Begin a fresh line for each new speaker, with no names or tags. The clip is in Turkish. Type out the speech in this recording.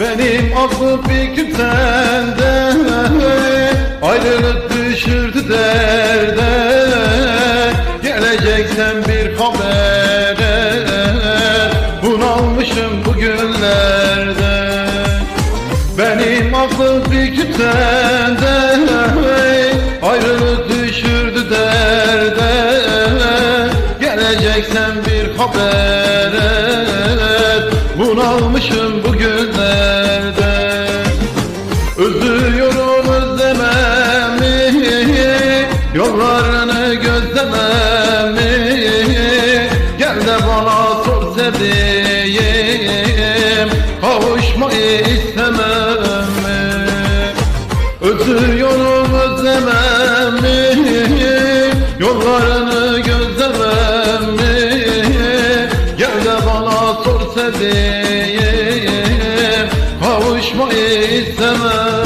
Benim aklım fikrim sende Ayrılık düşürdü derde. Geleceksen bir habere. Bunalmışım bugünlerde Benim aklım fikrim sende Ayrılık düşürdü derde. Geleceksen bir habere. Bunalmışım bugünlerde Özlüyorum özlememi Yollarını gözlememi. Gel de bana sor sevdiğim Kavuşmayı istemem mi? Özlüyorum özlememi Yollarını gözlememi. Gel de bana sor sevdiğim Kavuşmayı istemem